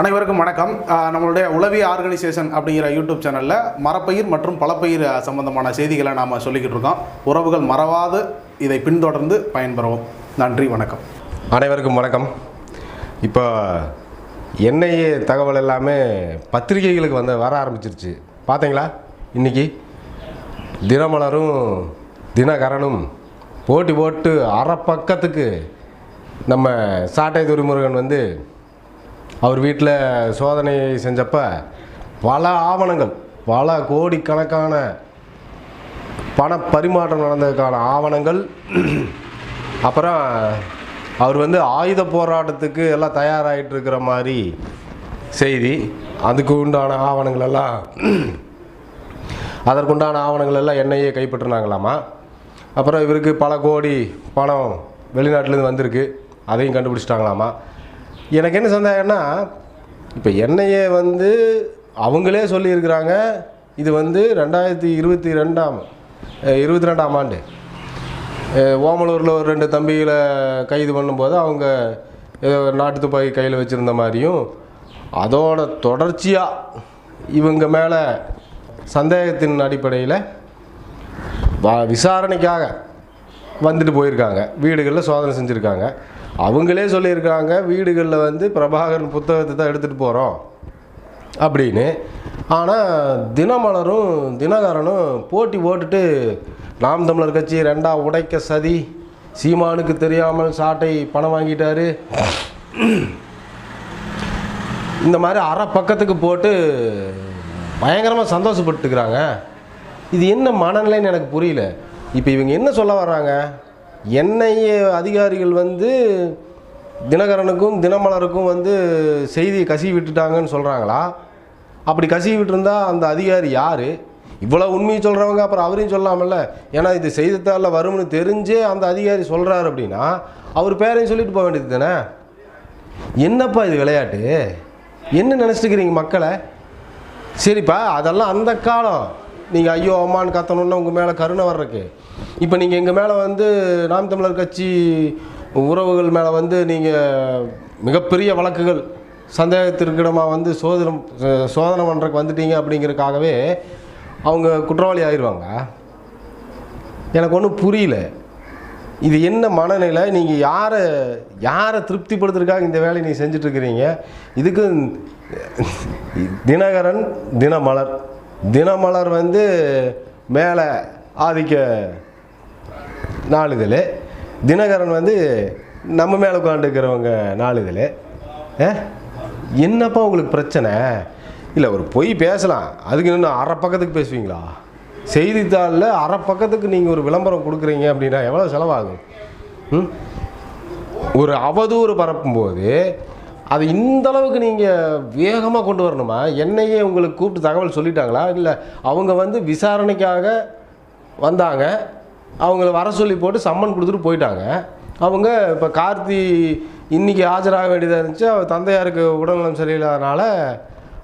அனைவருக்கும் வணக்கம். நம்மளுடைய உளவி ஆர்கனைசேஷன் அப்படிங்கிற யூடியூப் சேனலில் மரப்பயிர் மற்றும் பலப்பயிர் சம்பந்தமான செய்திகளை நாம் சொல்லிக்கிட்டு இருக்கோம். உறவுகள் மறவாது இதை பின்தொடர்ந்து பயன்பெறவும். நன்றி வணக்கம். அனைவருக்கும் வணக்கம். இப்போ என்ஐஏ தகவல் எல்லாமே பத்திரிகைகளுக்கு வந்து வர ஆரம்பிச்சிருச்சு. பார்த்தீங்களா இன்னைக்கு தினமலரும் தினகரனும் போட்டி போட்டு அரை பக்கத்துக்கு நம்ம சாட்டை துரைமுருகன் வந்து அவர் வீட்டில் சோதனை செஞ்சப்ப பல ஆவணங்கள் பல கோடிக்கணக்கான பண பரிமாற்றம் நடந்ததுக்கான ஆவணங்கள். அப்புறம் அவர் வந்து ஆயுத போராட்டத்துக்கு எல்லாம் தயாராகிட்டு இருக்கிற மாதிரி செய்தி அதுக்கு உண்டான ஆவணங்கள் எல்லாம் அதற்குண்டான ஆவணங்கள் எல்லாம் என்ஐஏ கைப்பற்றினாங்களாமா. அப்புறம் இவருக்கு பல கோடி பணம் வெளிநாட்டிலேருந்து வந்திருக்கு அதையும் கண்டுபிடிச்சிட்டாங்களாமா. எனக்கு என்ன சந்தேகம்னா இப்போ என்னையே வந்து அவங்களே சொல்லியிருக்கிறாங்க இது வந்து ரெண்டாயிரத்தி இருபத்தி ரெண்டாம் இருபத்தி ரெண்டாம் ஆண்டு. ஓமலூரில் ஒரு ரெண்டு தம்பிகளை கைது பண்ணும்போது அவங்க ஏதோ நாட்டு துப்பாக்கி கையில் வச்சுருந்த மாதிரியும் அதோட தொடர்ச்சியாக இவங்க மேலே சந்தேகத்தின் அடிப்படையில் வா விசாரணைக்காக வந்துட்டு போயிருக்காங்க. வீடுகளில் சோதனை செஞ்சுருக்காங்க. அவங்களே சொல்லியிருக்காங்க வீடுகளில் வந்து பிரபாகரன் புத்தகத்தை தான் எடுத்துகிட்டு போகிறோம் அப்படின்னு. ஆனால் தினமலரும் தினகரனும் போட்டி போட்டுட்டு நாம் தமிழர் கட்சி ரெண்டாக உடைக்க சதி சீமானுக்கு தெரியாமல் சாட்டை பணம் வாங்கிட்டாரு. இந்த மாதிரி அரை பக்கத்துக்கு போட்டு பயங்கரமாக சந்தோஷப்பட்டுக்கிறாங்க. இது என்ன மனநிலைன்னு எனக்கு புரியல. இப்போ இவங்க என்ன சொல்ல வர்றாங்க? என்ஐஏ அதிகாரிகள் வந்து தினகரனுக்கும் தினமலருக்கும் வந்து செய்தியை கசி விட்டுட்டாங்கன்னு சொல்கிறாங்களா அப்படி கசி விட்டுருந்தா அந்த அதிகாரி யார்? இவ்வளோ உண்மையை சொல்கிறவங்க அப்புறம் அவரையும் சொல்லாமல்ல. ஏன்னா இது செய்தித்தாளில் வரும்னு தெரிஞ்சே அந்த அதிகாரி சொல்கிறாரு அப்படின்னா அவர் பேரையும் சொல்லிட்டு போக வேண்டியது தானே? என்னப்பா இது விளையாட்டு? என்ன நினச்சிட்டுக்கிறீங்க மக்களை? சரிப்பா அதெல்லாம் அந்த காலம். நீங்கள் ஐயோ அம்மான்னு கத்தணுன்னா உங்கள் மேலே கருணை வர்றக்கு இப்போ நீங்கள் எங்கள் மேலே வந்து நாம் தமிழர் கட்சி உறவுகள் மேலே வந்து நீங்கள் மிகப்பெரிய வழக்குகள் சந்தேகத்திற்கிடமாக வந்து சோதனம் சோதனை பண்ணுறதுக்கு வந்துட்டீங்க அப்படிங்கிறதுக்காகவே அவங்க குற்றவாளி ஆயிடுவாங்க எனக்கு ஒன்றும் புரியல. இது என்ன மனநிலை? நீங்கள் யாரை யாரை திருப்திப்படுத்துறதுக்காக இந்த வேலையை நீங்கள் செஞ்சிட்ருக்கிறீங்க இதுக்கு தினகரன் தினமலர். தினமலர் வந்து மேலே ஆதிக்க நாளிதழ். தினகரன் வந்து நம்ம மேலே உட்காந்துருக்கிறவங்க நாளிதழ். ஏ? என்னப்பா உங்களுக்கு பிரச்சனை? இல்லை ஒரு பொய் பேசலாம். அதுக்கு இன்னும் அரை பக்கத்துக்கு பேசுவீங்களா? செய்தித்தாளில் அரை பக்கத்துக்கு நீங்கள் ஒரு விளம்பரம் கொடுக்குறீங்க அப்படின்னா எவ்வளோ செலவாகும்? ம்? ஒரு அவதூறு பரப்பும்போது அது இந்த அளவுக்கு நீங்கள் வேகமாக கொண்டு வரணுமா? என்னையே உங்களுக்கு கூப்பிட்டு தகவல் சொல்லிட்டாங்களா? இல்லை அவங்க வந்து விசாரணைக்காக வந்தாங்க. அவங்கள வர சொல்லி போட்டு சம்மன் கொடுத்துட்டு போயிட்டாங்க. அவங்க இப்போ கார்த்தி இன்னைக்கு ஆஜராக வேண்டியதாக இருந்துச்சு. அவர் தந்தையாருக்கு உடல்நலம் சரியில்லாதனால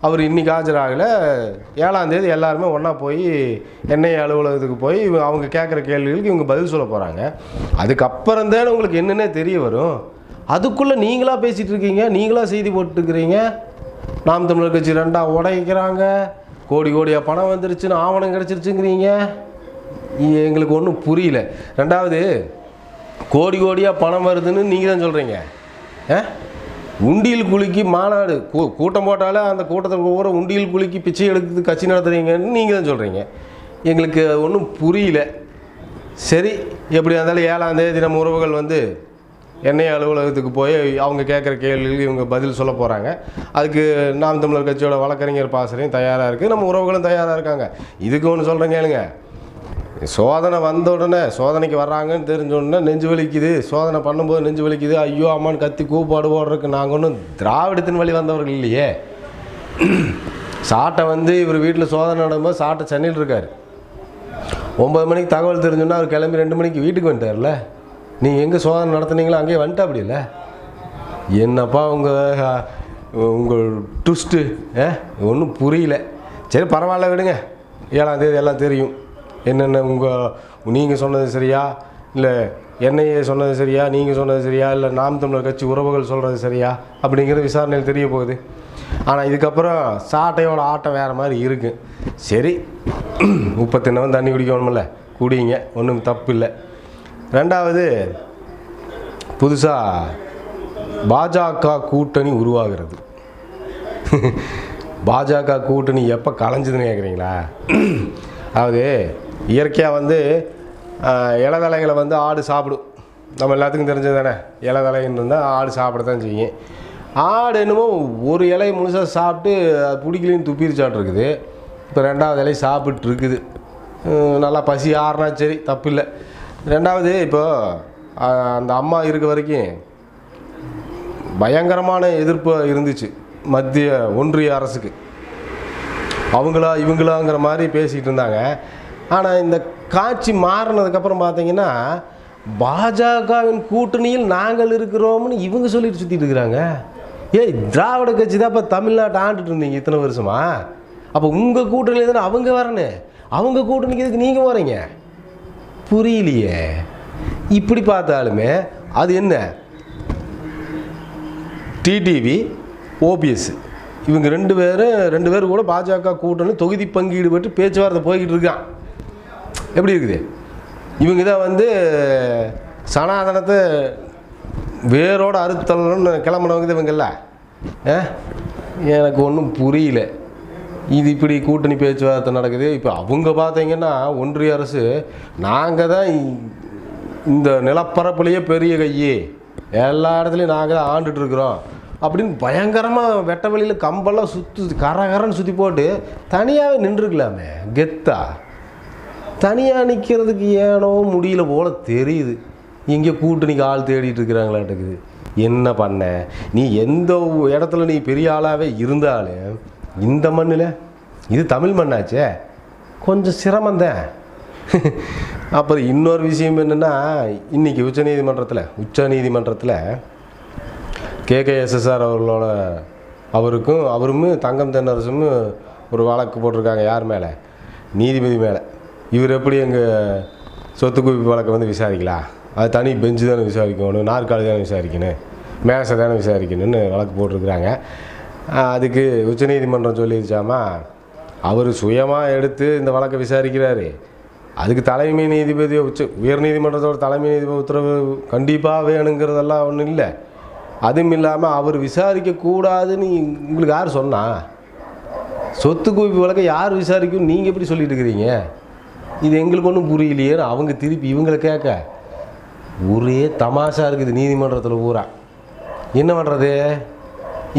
அவர் இன்றைக்கி ஆஜராகலை. ஏழாந்தேதி எல்லாருமே ஒன்றா போய் என்ஐஏ அலுவலகத்துக்கு போய் இவங்க- அவங்க கேட்குற கேள்விகளுக்கு இவங்க பதில் சொல்ல போகிறாங்க அதுக்கப்புறம் உங்களுக்கு என்னென்னே தெரிய வரும். அதுக்குள்ளே நீங்களாக பேசிகிட்டு இருக்கீங்க நீங்களாக செய்தி போட்டுருக்கிறீங்க. நாம் தமிழர் கட்சி ரெண்டாக உடைக்கிறாங்க. கோடி கோடியாக பணம் வந்துருச்சுன்னு ஆவணம் கிடச்சிருச்சுங்கிறீங்க. எங்களுக்கு ஒன்றும் புரியல. ரெண்டாவது கோடி கோடியாக பணம் வருதுன்னு நீங்கள் தான் சொல்கிறீங்க ஆ? உண்டியல் குலுக்கி மாநாடு கூ கூட்டம் போட்டாலே அந்த கூட்டத்தில் ஒவ்வொரு உண்டியல் குலுக்கி பிச்சை எடுத்து கட்சி நடத்துறீங்கன்னு நீங்கள் தான் சொல்கிறீங்க எங்களுக்கு ஒன்றும் புரியல. சரி எப்படியா இருந்தாலும் ஏழாம் தேதி நம்ம உறவுகள் வந்து எண்ணெய் அலுவலகத்துக்கு போய் அவங்க கேட்குற கேள்விகளுக்கு இவங்க பதில் சொல்ல போகிறாங்க அதுக்கு நாம் தமிழர் கட்சியோட வழக்கறிஞர் பாசறையும் தயாராக இருக்குது நம்ம உறவுகளும் தயாராக இருக்காங்க. இதுக்கு ஒன்று சொல்கிறேன் கேளுங்க. சோதனை வந்த உடனே சோதனைக்கு வர்றாங்கன்னு தெரிஞ்ச உடனே நெஞ்சு வலிக்குது. சோதனை பண்ணும்போது நெஞ்சு வலிக்குது. ஐயோ அம்மான்னு கத்தி கூப்பாடு போடுறதுக்கு நாங்கள் ஒன்றும் திராவிடத்தின் வழி வந்தவர்கள் இல்லையே. சாட்டை வந்து இவர் வீட்டில் சோதனை நடக்கும்போது சாட்டை சென்னையில் இருக்கார். ஒம்பது மணிக்கு தகவல் தெரிஞ்சுன்னா அவர் கிளம்பி ரெண்டு மணிக்கு வீட்டுக்கு வந்துட்டார்ல. நீங்கள் எங்கே சோதனை நடத்துனீங்களோ அங்கேயே வந்துட்டா அப்படி இல்லை? என்னப்பா உங்கள் உங்கள் ட்விஸ்ட்டு ஏ ஒன்றும் புரியல. சரி பரவாயில்ல விடுங்க. ஏழாம் தேதி எல்லாம் தெரியும். என்னென்ன உங்கள் நீங்கள் சொன்னது சரியா? இல்லை என்ஐஏ சொன்னது சரியா? நீங்கள் சொன்னது சரியா? இல்லை நாம் தமிழர் கட்சி உறவுகள் சொல்கிறது சரியா? அப்படிங்கிறது விசாரணையில் தெரிய போகுது. ஆனால் இதுக்கப்புறம் சாட்டையோட ஆட்டம் வேறு மாதிரி இருக்குது சரி உப்பை தண்ணி குடிக்கணுமில்ல குடிங்க ஒன்றும் தப்பு இல்லை. ரெண்டாவது புதுசாக பாஜக கூட்டணி உருவாகிறது. பாஜக கூட்டணி எப்போ கலைஞ்சதுன்னு கேட்குறீங்களா அதாவது இயற்கையாக வந்து இலதலைகளை வந்து ஆடு சாப்பிடும். நம்ம எல்லாத்துக்கும் தெரிஞ்சது தானே? இலதலைன்னு இருந்தால் ஆடு சாப்பிட தான் செய்யும். ஆடு என்னமோ ஒரு இலையை முழுசாக சாப்பிட்டு அது பிடிக்கலன்னு துப்பிரிச்சாட்டு இருக்குது. இப்போ ரெண்டாவது இலையை சாப்பிட்டுருக்குது. நல்லா பசி ஆறுனா சரி தப்பு இல்லை ரெண்டாவது இப்போ அந்த அம்மா இருக்க வரைக்கும் பயங்கரமான எதிர்ப்பு இருந்துச்சு மத்திய ஒன்றிய அரசுக்கு. அவங்களா இவங்களாங்கிற மாதிரி பேசிகிட்டு இருந்தாங்க. ஆனால் இந்த காட்சி மாறினதுக்கப்புறம் பார்த்தீங்கன்னா பாஜகவின் கூட்டணியில் நாங்கள் இருக்கிறோம்னு இவங்க சொல்லிட்டு சுற்றிட்டு இருக்கிறாங்க. ஏய் திராவிட கட்சி தான் இப்போ தமிழ்நாட்டை ஆண்டுட்டு இருந்தீங்க இத்தனை வருஷமா? அப்போ உங்கள் கூட்டணியில் தானே அவங்க வரணும்? அவங்க கூட்டணிக்கு இதுக்கு நீங்கள் போகிறீங்க புரியலையே. இப்படி பார்த்தாலுமே அது என்ன? டிடிவி ஓபிஎஸ் இவங்க ரெண்டு பேரும் ரெண்டு பேரும் கூட பாஜக கூட்டணி தொகுதி பங்கீடு பெற்று பேச்சுவார்த்தை போய்கிட்டு இருக்கான். எப்படி இருக்குது? இவங்க தான் வந்து சனாதனத்தை வேரோட அறுத்தலன்னு கிளம்புனவங்க இவங்கல்ல. எனக்கு ஒன்றும் புரியல. இது இப்படி கூட்டணி பேச்சுவார்த்தை நடக்குது. இப்போ அவங்க பார்த்தீங்கன்னா ஒன்றிய அரசு நாங்கள் தான் இந்த நிலப்பரப்புலேயே பெரிய கையே. எல்லா இடத்துலையும் நாங்கள் தான் ஆண்டுட்டு இருக்கிறோம். அப்படின்னு பயங்கரமாக வெட்ட வெளியில் கம்பெல்லாம் சுற்று கரகரன்னு சுற்றி போட்டு தனியாகவே நின்றுருக்கலாமே கெத்தா? தனியாக நிற்கிறதுக்கு ஏனோ முடியல போல் தெரியுது. இங்கே கூட்டணிக்கு ஆள் தேடிட்டு இருக்கிறாங்களாட்டுக்குது. என்ன பண்ண? நீ எந்த இடத்துல நீ பெரிய ஆளாகவே இருந்தாலும் இந்த மண்ணில்? இது தமிழ் மண்ணாச்சே? கொஞ்சம் சிரமந்தேன் அப்புறம் இன்னொரு விஷயம் என்னென்னா இன்றைக்கி உச்சநீதிமன்றத்தில் உச்சநீதிமன்றத்தில் கேகேஎஸ்எஸ்ஆர் அவர்களோட அவருக்கும் அவரும் தங்கம் தென்னரசும் ஒரு வழக்கு போட்டிருக்காங்க யார் மேலே? நீதிபதி மேலே. இவர் எப்படி எங்கள் சொத்து குவிப்பு வழக்கை வந்து விசாரிக்கலாம் அது தனி பெஞ்சு தானே விசாரிக்கணும் நாற்காலி தானே விசாரிக்கணும் மேசை தானே விசாரிக்கணும்னு வழக்கு போட்டிருக்கிறாங்க. அதுக்கு உச்சநீதிமன்றம் சொல்லிடுச்சாமா அவர் சுயமாக எடுத்து இந்த வழக்கை விசாரிக்கிறாரு. அதுக்கு தலைமை நீதிபதி உச்ச உயர்நீதிமன்றத்தோட தலைமை நீதிபதி உத்தரவு கண்டிப்பாக வேணுங்கிறதெல்லாம் ஒன்றும் இல்லை. அதுவும் இல்லாமல் அவர் விசாரிக்கக்கூடாதுன்னு உங்களுக்கு யார் சொன்னா? சொத்து குவிப்பு வழக்கை யார் விசாரிக்கும்? நீங்கள் எப்படி சொல்லிட்டு இருக்கிறீங்க? இது எங்களுக்கு ஒன்றும் புரியலையேன்னு அவங்க திருப்பி இவங்களை கேட்க. ஒரே தமாஷா இருக்குது நீதிமன்றத்தில் பூரா. என்ன பண்ணுறது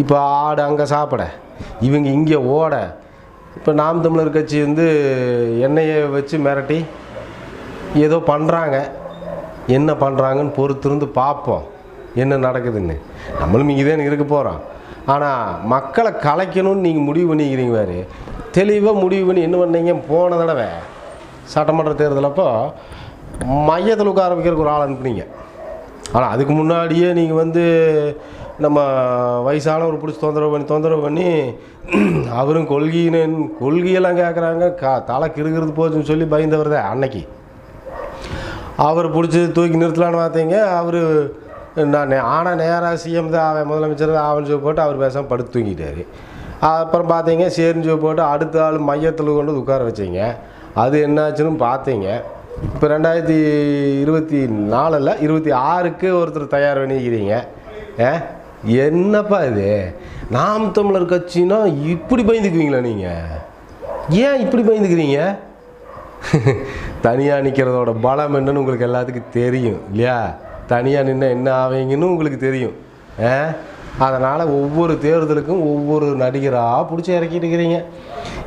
இப்போ ஆடு அங்கே சாப்பிட. இவங்க இங்கே ஓட. இப்போ நாம் தமிழர் கட்சி வந்து எண்ணெயை வச்சு மிரட்டி ஏதோ பண்ணுறாங்க என்ன பண்ணுறாங்கன்னு பொறுத்திருந்து பார்ப்போம். என்ன நடக்குதுன்னு. நம்மளும் இங்கே தான் இருக்க போகிறோம் ஆனால் மக்களை கலைக்கணும்னு நீங்கள் முடிவு பண்ணிக்கிறீங்க வேறு தெளிவாக முடிவு பண்ணி என்ன பண்ணீங்க? போன தடவை சட்டமன்ற தேர்தலப்போ மையத்தில் உட்கார வைக்கிறதுக்கு ஒரு ஆள் அனுப்புனீங்க. ஆனால் அதுக்கு முன்னாடியே நீங்கள் வந்து நம்ம வயசானவர் பிடிச்சி தொந்தரவு பண்ணி தொந்தரவு பண்ணி அவரும் கொள்கையினு கொள்கையெல்லாம் கேட்குறாங்க கா தலை கிருகிறது போச்சுன்னு சொல்லி பயந்தவர் தான் அன்னைக்கு. அவர் பிடிச்சி தூக்கி நிறுத்தலான்னு பார்த்தீங்க. அவர் நான் நே- ஆனால் நேராக சிஎம் தான் அவன் முதலமைச்சர் அவன் சொல்லி போட்டு அவர் பேசாமல் படுத்து தூங்கிட்டார். அப்புறம் பார்த்தீங்க சரின்னு சொல்லி போட்டு அடுத்த ஆள் மையத்தில் கொண்டு உட்கார வச்சிங்க. அது என்னாச்சுன்னு பார்த்தீங்க. இப்போ ரெண்டாயிரத்தி இருபத்தி நாலில் இருபத்தி ஆறுக்கு ஒருத்தர் தயார் பண்ணிக்கிறீங்க. ஏ என்னப்பா இது? நாம் தமிழர் கட்சினா இப்படி பயந்துக்குவீங்களா நீங்கள் ஏன் இப்படி பயந்துக்கிறீங்க? தனியாக நிற்கிறதோட பலம் என்னன்னு உங்களுக்கு எல்லாத்துக்கும் தெரியும் இல்லையா? தனியாக நின்று என்ன ஆவீங்கன்னு உங்களுக்கு தெரியும். ஆ? அதனால் ஒவ்வொரு தேர்தலுக்கும் ஒவ்வொரு நடிகராக பிடிச்சி இறக்கிட்டு இருக்கிறீங்க.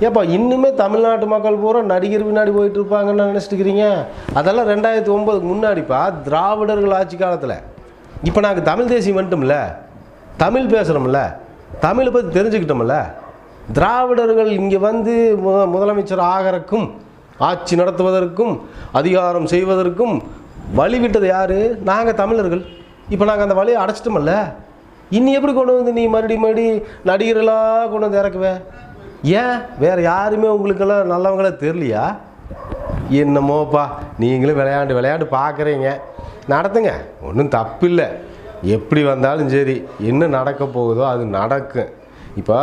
ஏப்பா இன்னுமே தமிழ்நாட்டு மக்கள் பூரா நடிகர் பின்னாடி போயிட்டு இருப்பாங்கன்னு நினச்சிட்டு இருக்கிறீங்க. அதெல்லாம் ரெண்டாயிரத்தி ஒம்பதுக்கு முன்னாடிப்பா திராவிடர்கள் ஆட்சி காலத்தில். இப்போ நாங்கள் தமிழ் தேசியம் வந்துட்டோம்ல. தமிழ் பேசுகிறோம்ல தமிழை பற்றி தெரிஞ்சுக்கிட்டோம்ல. திராவிடர்கள் இங்கே வந்து மு முதலமைச்சர் ஆகிறக்கும் ஆட்சி நடத்துவதற்கும் அதிகாரம் செய்வதற்கும் வழி விட்டது யார்? நாங்கள் தமிழர்கள். இப்போ நாங்கள் அந்த வழியை அடைச்சிட்டோமல்ல இனி எப்படி கொண்டு வந்து நீ மறுபடி மறுபடி நடிகர்களாக கொண்டு வந்து இறக்குவே? ஏன்? வேறு யாருமே உங்களுக்கெல்லாம் நல்லவங்களே தெரியலையா? என்னமோப்பா நீங்களும் விளையாண்டு விளையாண்டு பார்க்குறீங்க. நடத்துங்க. ஒன்றும் தப்பு இல்லை எப்படி வந்தாலும் சரி என்ன நடக்க போகுதோ அது நடக்கும் இப்போ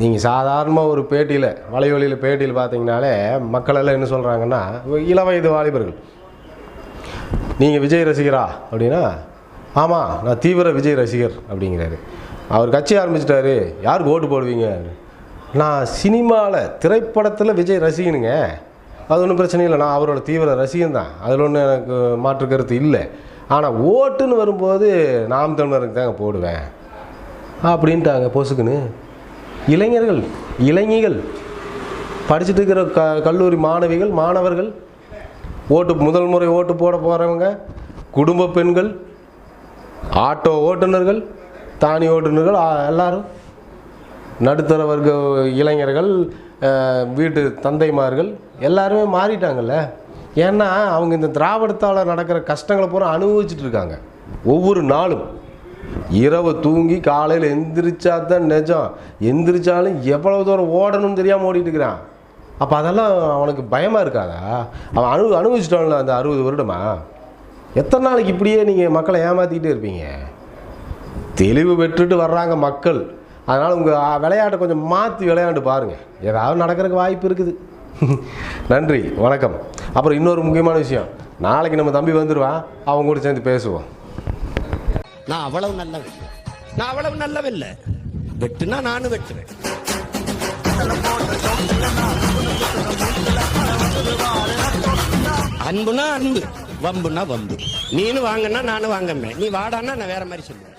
நீங்கள் சாதாரணமாக ஒரு பேட்டியில் வலைவழியில் பேட்டியில் பார்த்தீங்கனாலே மக்களெல்லாம் என்ன சொல்கிறாங்கன்னா இளவயது வாலிபர்கள். நீங்கள் விஜய் ரசிகரா? அப்படின்னா ஆமாம் நான் தீவிர விஜய் ரசிகர் அப்படிங்கிறாரு. அவர் கட்சி ஆரம்பிச்சிட்டாரு. யாருக்கு ஓட்டு போடுவீங்க? நான் சினிமாவில் திரைப்படத்தில் விஜய் ரசிகனுங்க. அது ஒன்றும் பிரச்சனை இல்லை. நான் அவரோட தீவிர ரசிகன் தான் அதில் ஒன்றும் எனக்கு மாற்று கருத்து இல்லை. ஆனால் ஓட்டுன்னு வரும்போது நாம் தமிழருக்கு தாங்க போடுவேன். அப்படின்ட்டாங்க பொசுக்குன்னு. இளைஞர்கள் இளைஞிகள் படிச்சுட்டு இருக்கிற க கல்லூரி மாணவிகள் மாணவர்கள் ஓட்டு முதல் முறை ஓட்டு போட போகிறவங்க குடும்ப பெண்கள் ஆட்டோ ஓட்டுநர்கள் தானி ஓட்டுநர்கள் எல்லாரும் நடுத்தர வர்க்க இளைஞர்கள் வீட்டு தந்தைமார்கள் எல்லாருமே மாறிட்டாங்கல்ல? ஏன்னா அவங்க இந்த திராவிடத்தால் நடக்கிற கஷ்டங்களை பூரா அனுபவிச்சுட்டு இருக்காங்க ஒவ்வொரு நாளும். இரவு தூங்கி காலையில் எந்திரிச்சா தான் நிஜம். எந்திரிச்சாலும் எவ்வளவு தூரம் ஓடணும்னு தெரியாமல் ஓடிட்டு இருக்கிறான் அப்போ அதெல்லாம் அவனுக்கு பயமாக இருக்காதா? அவன் அனு அனுபவிச்சிட்டான்ல அந்த அறுபது வருடமா? எத்தனை நாளைக்கு இப்படியே நீங்கள் மக்களை ஏமாற்றிக்கிட்டே இருப்பீங்க? தெளிவு பெற்றுட்டு வர்றாங்க மக்கள். அதனால் உங்கள் விளையாட்டை கொஞ்சம் மாற்றி விளையாண்டு பாருங்கள் ஏதாவது நடக்கிறதுக்கு வாய்ப்பு இருக்குது. நன்றி வணக்கம். அப்புறம் இன்னொரு முக்கியமான விஷயம். நாளைக்கு நம்ம தம்பி வந்துடுவான் அவங்க கூட சேர்ந்து பேசுவோம். நான் அவ்வளவு நல்லவன். நான் அவ்வளவு நல்லவில்லை. வெட்டுனா நானும் வெட்டுவேன். அன்புனா அன்பு வம்புனா வம்பு. நீனு வாங்கன்னா நானும் வாங்கமே நீ வாடான்னா நான் வேற மாதிரி சொல்லுவேன்.